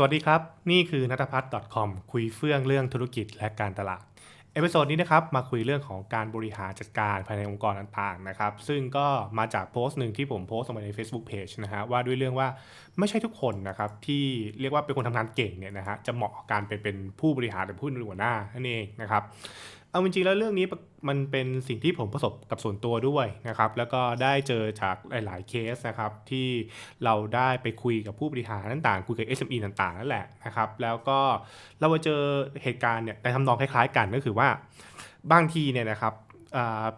สวัสดีครับ นี่คือนัทพัฒน์ .com คุยเฟื่องเรื่องธุรกิจและการตลาด เอพิโซดนี้นะครับมาคุยเรื่องของการบริหารจัดการภายในองค์กรต่างๆนะครับ ซึ่งก็มาจากโพสต์หนึ่งที่ผมโพสต์ลงไปใน Facebook Page นะฮะว่าด้วยเรื่องว่าไม่ใช่ทุกคนนะครับที่เรียกว่าเป็นคนทำงานเก่งเนี่ยนะฮะจะเหมาะกับการเป็นเป็นผู้บริหารหรือผู้เป็นหัวหน้านั่นเองนะครับ เอาจริงๆแล้วเรื่องนี้มันเป็นสิ่งที่ผมประสบกับส่วนตัวด้วยนะครับ แล้วก็ได้เจอจากหลายๆเคสนะครับ ที่เราได้ไปคุยกับผู้บริหารต่างๆคุยกับ SME ต่างๆนั่นแหละนะครับ แล้วก็เราเจอเหตุการณ์เนี่ยในทำนองคล้ายๆกันก็คือว่าบางทีเนี่ยนะครับ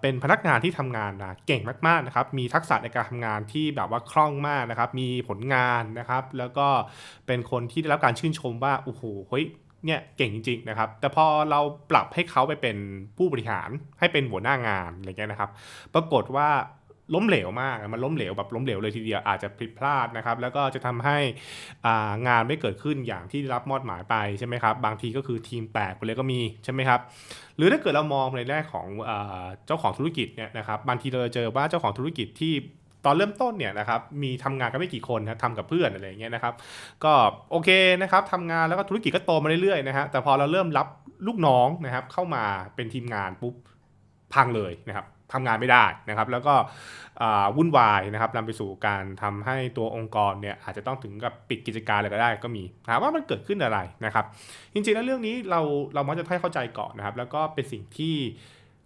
เป็นพนักงานที่ทำงานนะเก่งมากๆนะครับ มีทักษะในการทำงานที่แบบว่าคล่องมากนะครับ มีผลงานนะครับ แล้วก็เป็นคนที่ได้รับการชื่นชมว่าโอ้โหเฮ้ย เนี่ยเก่งจริงๆนะครับ แต่พอเราปรับให้เขาไปเป็นผู้บริหารให้เป็นหัวหน้างานอะไรเงี้ยนะครับ ปรากฏว่าล้มเหลวมากมันล้มเหลวแบบล้มเหลวเลยทีเดียวอาจจะผิดพลาดนะครับ แล้วก็จะทำให้งานไม่เกิดขึ้นอย่างที่รับมอบหมายไปใช่ไหมครับ บางทีก็คือทีมแตกไปเลยก็มีใช่ไหมครับ หรือถ้าเกิดเรามองในแรกของอเจ้าของธุรกิจเนี่ยนะครับ บางทีเราจะเจอว่าเจ้าของธุรกิจที่ ตอนเริ่มต้นเนี่ยนะครับมีทำงานกันไม่กี่คนนะทำกับเพื่อนอะไรเงี้ยนะครับก็โอเคนะครับทำงานแล้วก็ธุรกิจก็โตมาเรื่อยๆนะฮะแต่พอเราเริ่มรับลูกน้องนะครับเข้ามาเป็นทีมงานปุ๊บพังเลยนะครับทำงานไม่ได้นะครับ แล้วก็วุ่นวายนะครับนำไปสู่การทำให้ตัวองค์กรเนี่ยอาจจะต้องถึงกับปิดกิจการเลยก็ได้ก็มีถามว่ามันเกิดขึ้นอะไรนะครับ จริงๆแล้วเรื่องนี้เราเรามักจะให้เข้าใจก่อนนะครับ แล้วก็เป็นสิ่งที่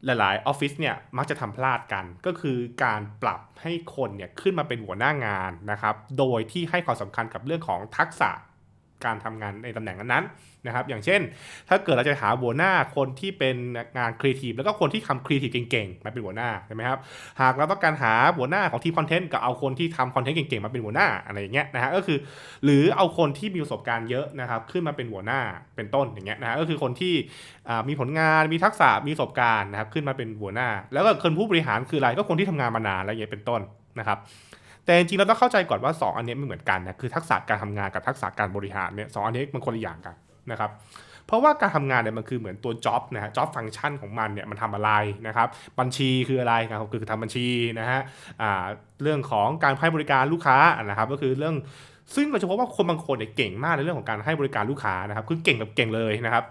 หลายๆออฟฟิศเนี่ยมักจะทำพลาดกัน ก็คือการปรับให้คนเนี่ยขึ้นมาเป็นหัวหน้างานนะครับ โดยที่ให้ความสำคัญกับเรื่องของทักษะ การทำงานในตำแหน่งนั้นๆนะครับ อย่างเช่น ถ้าเกิดเราจะหาหัวหน้าคนที่เป็นงานครีเอทีฟแล้วก็คนที่ทำครีเอทีฟเก่งๆมาเป็นหัวหน้าใช่ไหมครับ หากเราต้องการหาหัวหน้าของทีมคอนเทนต์ก็เอาคนที่ทำคอนเทนต์เก่งๆมาเป็นหัวหน้าอะไรอย่างเงี้ยนะฮะก็คือ หรือเอาคนที่มีประสบการณ์เยอะนะครับ ขึ้นมาเป็นหัวหน้าเป็นต้นอย่างเงี้ยนะฮะก็คือคนที่มีผลงานมีทักษะมีประสบการณ์นะครับขึ้นมาเป็นหัวหน้า แล้วก็คนผู้บริหารคืออะไรก็คนที่ทำงานมานานอะไรอย่างเงี้ยเป็นต้นนะครับ แต่จริงๆเราต้องเข้าใจก่อนว่า 2 อันนี้ไม่เหมือนกันนะคือทักษะการทำงานกับทักษะการบริหารเนี่ยสองอันนี้มันคนละอย่างกันนะครับเพราะว่าการทำงานเนี่ยมันคือเหมือนตัว job นะฮะ job function ของมันเนี่ยมันทำอะไรนะครับบัญชีคืออะไรครับคือทำบัญชีนะฮะอ่าเรื่องของการให้บริการลูกค้านะครับก็คือเรื่องซึ่งเราจะพบว่าคนบางคนเนี่ยเก่งมากในเรื่องของการให้บริการลูกค้านะครับคือเก่งแบบเก่งเลยนะครับ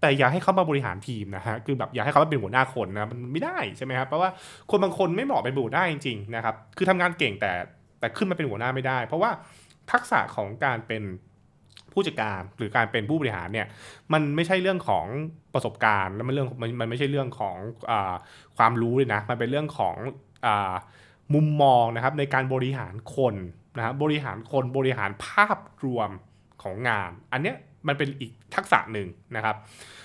แต่อย่าให้เขามาบริหารทีมนะฮะ คือแบบอย่าให้เขามาเป็นหัวหน้าคนนะ มันไม่ได้ใช่ไหมครับ เพราะว่าคนบางคนไม่เหมาะเป็นหัวหน้จริงๆนะครับ คือทำงานเก่งแต่ แต่ขึ้นมาเป็นหัวหน้าไม่ได้ เพราะว่าทักษะของการเป็นผู้จัดการหรือการเป็นผู้บริหารเนี่ยมันไม่ใช่เรื่องของประสบการณ์แล้วมันเรื่องมันมันไม่ใช่เรื่องของอความรู้เลยนะมันเป็นเรื่องของอมุมมองนะครับในการบริหารคนนะครับบริหารคนบริหารภาพรวมของงาน อันเนี้ยมันเป็นอีกทักษะหนึ่งนะครับ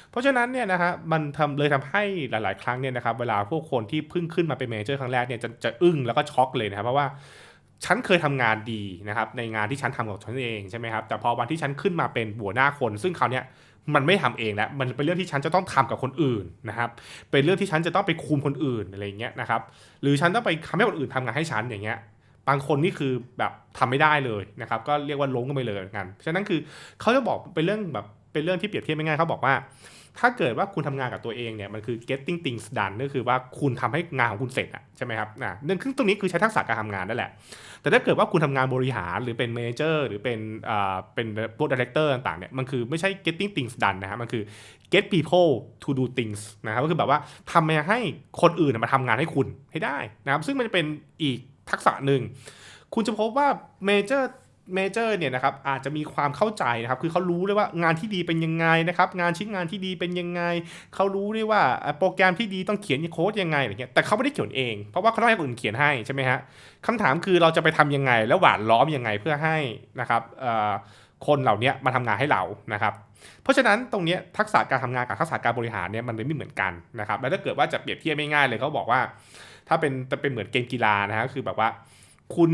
เพราะฉะนั้นเนี่ยนะฮะมันทำเลยทำให้หลาย ๆ ครั้งเนี่ยนะครับเวลาพวกคนที่เพิ่งขึ้นมาเป็นเมเจอร์ครั้งแรกเนี่ยจะจะอึ้งแล้วก็ช็อกเลยนะครับเพราะว่า ฉันเคยทำงานดีนะครับในงานที่ฉันทำกับฉันเองใช่ไหมครับแต่พอวันที่ฉันขึ้นมาเป็นหัวหน้าคน ซึ่งคราวนี้มันไม่ทำเองแล้วมันเป็นเรื่องที่ฉันจะต้องทำกับคนอื่นนะครับ เป็นเรื่องที่ฉันจะต้องไปคุมคนอื่นอะไรอย่างเงี้ยนะครับ หรือฉันต้องไปทำให้คนอื่นทำงานให้ฉันอย่างเงี้ยบางคนนี่คือแบบทำไม่ได้เลยนะครับ ก็เรียกว่าล้มกันไปเลยเหมือนกันฉะนั้นคือเขาจะบอกเป็นเรื่องแบบเป็นเรื่องที่เปรียบเทียบไม่ง่ายเขาบอกว่า ถ้าเกิดว่าคุณทำงานกับตัวเองเนี่ยมันคือ getting things done ก็คือว่าคุณทำให้งานของคุณเสร็จอะใช่ไหมครับอ่าเรื่องตรงนี้คือใช้ทักษะการทำงานนั่นแหละ แต่ถ้าเกิดว่าคุณทำงานบริหารหรือเป็น manager หรือเป็นอ่าเป็นพวก director ต่างๆเนี่ยมันคือไม่ใช่ getting things done นะฮะมันคือ get people to do things นะครับก็คือแบบว่าทำมาให้คนอื่นมาทำงานให้คุณให้ได้นะครับซึ่งมันจะเป็นอีกทักษะหนึ่งคุณจะพบว่า major เมเจอร์เนี่ยนะครับอาจจะมีความเข้าใจนะครับคือเขารู้เลยว่างานที่ดีเป็นยังไงนะครับงานชิ้นงานที่ดีเป็นยังไงเขารู้ด้วยว่าโปรแกรมที่ดีต้องเขียนโค้ดยังไงอะไรเงี้ยแต่เขาไม่ได้เขียนเองเพราะว่าเขาต้องให้คนอื่นเขียนให้ใช่ไหมฮะคำถามคือเราจะไปทำยังไง แล้วหวานล้อมยังไงเพื่อให้นะครับคนเหล่านี้มาทำงานให้เรานะครับ เพราะฉะนั้นตรงนี้ทักษะการทำงานกับทักษะการบริหารเนี่ยมันเลยไม่เหมือนกันนะครับแล้วถ้าเกิดว่าจะเปรียบเทียบไม่ง่ายเลยเขาบอกว่า ถ้าเป็นจะเป็นเหมือนเกมกีฬานะฮะคือแบบว่าคุณ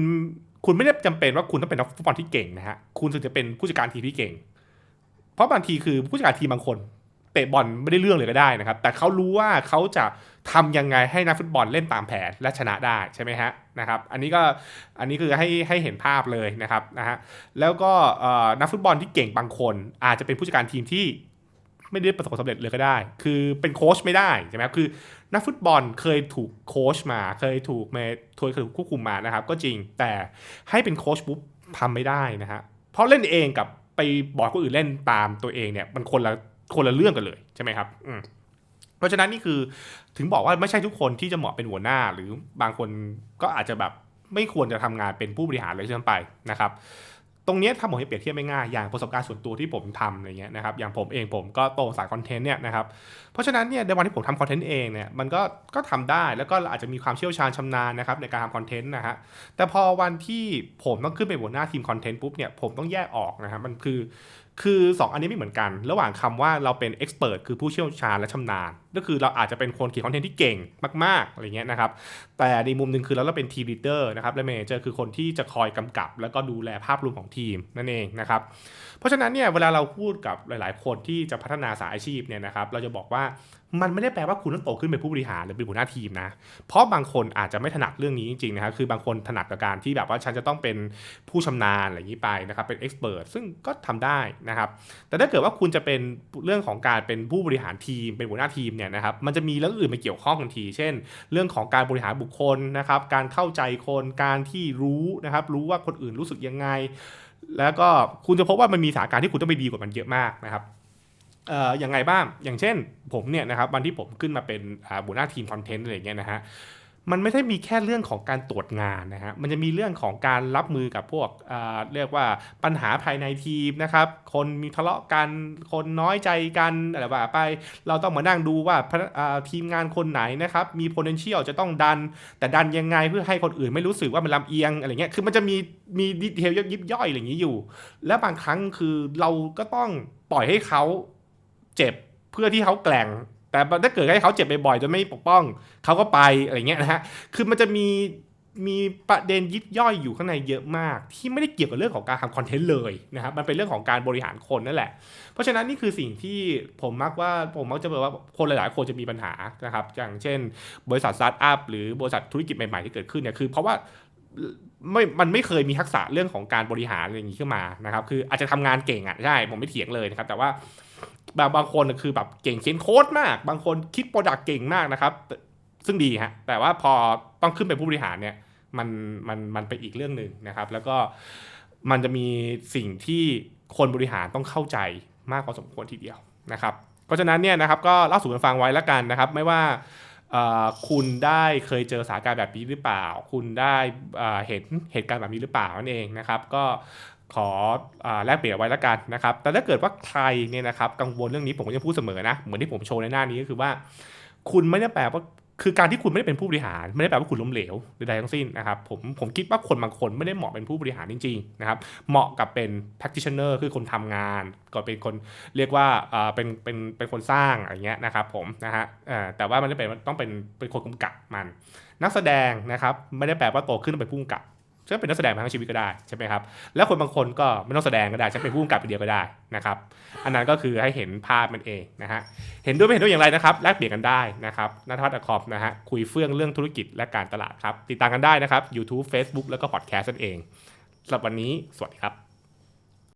คุณไม่ได้จำเป็นว่าคุณต้องเป็นนักฟุตบอลที่เก่งนะฮะ คุณถึงจะเป็นผู้จัดการทีมที่เก่ง เพราะบางทีคือผู้จัดการทีมบางคนเตะบอลไม่ได้เรื่องเลยก็ได้นะครับ แต่เขารู้ว่าเขาจะทำยังไงให้นักฟุตบอลเล่นตามแผนและชนะได้ใช่ไหมฮะนะครับ อันนี้ก็อันนี้คือให้ให้เห็นภาพเลยนะครับนะฮะ แล้วก็นักฟุตบอลที่เก่งบางคนอาจจะเป็นผู้จัดการทีมที่ ไม่ได้ประสบความสำเร็จเลยก็ได้ คือเป็นโค้ชไม่ได้ใช่ไหมครับคือนักฟุตบอลเคยถูกโค้ชมา เคยถูกเมทเคยถูกควบคุมมานะครับ ก็จริงแต่ให้เป็นโค้ชปุ๊บทำไม่ได้นะฮะเพราะเล่นเองกับไปบอกคนอื่นเล่นตามตัวเองเนี่ยมันคนละคนละเรื่องกันเลยใช่ไหมครับอืมเพราะฉะนั้นนี่คือถึงบอกว่าไม่ใช่ทุกคนที่จะเหมาะเป็นหัวหน้า หรือบางคนก็อาจจะแบบไม่ควรจะทำงานเป็นผู้บริหารเลยใช่ไหมไปนะครับ รงนี้ถ้าผมให้เปรียบเทียบไม่ง่ายอย่างประสบการณ์ส่วนตัวที่ผมทำอะไรเงี้ยนะครับอย่างผมเองผมก็โตสายคอนเทนต์เนี่ยนะครับเพราะฉะนั้นเนี่ยในวันที่ผมทำคอนเทนต์เองเนี่ยมันก็ก็ทำได้แล้วก็อาจจะมีความเชี่ยวชาญชำนาญนะครับในการทำคอนเทนต์นะฮะแต่พอวันที่ผมต้องขึ้นไปหัวหน้าทีมคอนเทนต์ปุ๊บเนี่ยผมต้องแยกออกนะครับมันคือคือ 2 อันนี้ไม่เหมือนกัน ระหว่างคำว่าเราเป็นเอ็กซ์เพรสคือผู้เชี่ยวชาญและชำนาญ ก็คือเราอาจจะเป็นคนเขียนคอนเทนต์ที่เก่งมากๆอะไรเงี้ยนะครับ แต่ในมุมหนึ่งคือเราเราเป็นทีมลีดเดอร์นะครับและเมเจอร์คือคนที่จะคอยกำกับ แล้วก็ดูแลภาพรวมของทีมนั่นเองนะครับ เพราะฉะนั้นเนี่ยเวลาเราพูดกับหลาย ๆ คนที่จะพัฒนาสายอาชีพเนี่ยนะครับ เราจะบอกว่า มันไม่ได้แปลว่าคุณต้องโตขึ้นเป็นผู้บริหารหรือเป็นหัวหน้าทีมนะ เพราะบางคนอาจจะไม่ถนัดเรื่องนี้จริงๆนะครับคือบางคนถนัดกับการที่แบบว่าฉันจะต้องเป็นผู้ชำนาญอะไรอย่างนี้ไปนะครับเป็นเอ็กซ์เพรสซึ่งก็ทำได้นะครับ แต่ถ้าเกิดว่าคุณจะเป็นเรื่องของการเป็นผู้บริหารทีมเป็นหัวหน้าทีมเนี่ยนะครับมันจะมีเรื่องอื่นมาเกี่ยวข้องทันที เช่น เรื่องของการบริหารบุคคลนะครับการเข้าใจคนการที่รู้นะครับรู้ว่าคนอื่นรู้สึกยังไง แล้วก็คุณจะพบว่ามันมีสถานการณ์ที่คุณต้องไปดีกว่ามันเยอะมากนะครับ อ่อยังไงบ้าง อย่างเช่น ผมเนี่ยนะครับวันที่ผมขึ้นมาเป็นหัวหน้าทีมคอนเทนต์อะไรเงี้ยนะฮะมันไม่ได้มีแค่เรื่องของการตรวจงานนะฮะ มันจะมีเรื่องของการรับมือกับพวกเรียกว่าปัญหาภายในทีมนะครับ คนมีทะเลาะกัน คนน้อยใจกันอะไรแบบไป เราต้องมานั่งดูว่าพนักอ่าทีมงานคนไหนนะครับ มี potential จะต้องดัน แต่ดันยังไงเพื่อให้คนอื่นไม่รู้สึกว่ามันลำเอียงอะไรเงี้ย คือมันจะมีมีดีเทลยิบย่อยอะไรอย่างนี้อยู่ และบางครั้งคือเราก็ต้องปล่อยให้เขา เจ็บเพื่อที่เขาแกล่ง แต่ถ้าเกิดให้เขาเจ็บบ่อยๆจนไม่ปกป้องเขาก็ไปอะไรเงี้ยนะฮะคือมันจะมีมีประเด็นยิบย่อยอยู่ข้างในเยอะมาก ที่ไม่ได้เกี่ยวกับเรื่องของการทำคอนเทนต์เลยนะครับมันเป็นเรื่องของการบริหารคนนั่นแหละ เพราะฉะนั้นนี่คือสิ่งที่ผมมักว่าผมมักจะบอกว่าคนหลายๆ คนจะมีปัญหานะครับอย่างเช่น บริษัทสตาร์ทอัพหรือบริษัทธุรกิจใหม่ ๆ ที่เกิดขึ้นเนี่ยคือเพราะว่าไม่มันไม่เคยมีทักษะเรื่องของการบริหารอะไรอย่างนี้ขึ้นมานะครับคืออาจจะทำงานเก่งอะใช่ผมไม่เถียงเลยนะครับแต่ว่า บางบางคนคือแบบเก่งเขียนโค้ดมาก บางคนคิดโปรดักต์เก่งมากนะครับ ซึ่งดีฮะ แต่ว่าพอต้องขึ้นเป็นผู้บริหารเนี่ย มันมันมันไปอีกเรื่องหนึ่งนะครับ แล้วก็มันจะมีสิ่งที่คนบริหารต้องเข้าใจมากพอสมควรทีเดียวนะครับ เพราะฉะนั้นเนี่ยนะครับก็เล่าสู่กันฟังไว้แล้วกันนะครับ ไม่ว่าคุณได้เคยเจอสถานการณ์แบบนี้หรือเปล่า คุณได้เห็นเหตุการณ์แบบนี้หรือเปล่านั่นเองนะครับ ก็ ขออแลกเปลี่ยนไว้แล้วกันนะครับ แต่ถ้าเกิดว่าใครเนี่ยนะครับกังวลเรื่องนี้ผมก็จะพูดเสมอนะ เหมือนที่ผมโชว์ในหน้านี้ก็คือว่า คุณไม่ได้แปลว่าคือการที่คุณไม่ได้เป็นผู้บริหาร ไม่ได้แปลว่าคุณล้มเหลวใดๆทั้งสิ้นนะครับผมผมคิดว่าคนบางคนไม่ได้เหมาะเป็นผู้บริหารจริงๆนะครับเหมาะกับเป็น practitioner คือคนทำงานก็เป็นคนเรียกว่าอ่าเป็นเป็นเป็นคนสร้างอะไรเงี้ยนะครับผมนะฮะอ่าแต่ว่ามันไม่ได้เป็นต้องเป็นเป็นคนกำกับมัน นักแสดงนะครับไม่ได้แปลว่าโตขึ้นเป็นผู้กำกับ ฉันเป็นนักแสดงมาทั้งชีวิตก็ได้ใช่ไหมครับแล้วคนบางคนก็ไม่ต้องแสดงก็ได้ฉันเป็นผู้กำกับไปเดียวก็ได้นะครับอันนั้นก็คือให้เห็นภาพมันเองนะฮะเห็นด้วยไม่เห็นด้วยอย่างไรนะครับแลกเปลี่ยนกันได้นะครับนัทวัฒน์อคอมนะฮะคุยเฟื่องเรื่องธุรกิจและการตลาดครับติดตามกันได้นะครับ YouTube Facebook แล้วก็พอดแคสต์นั่นเองสำหรับวันนี้สวัสดีครับ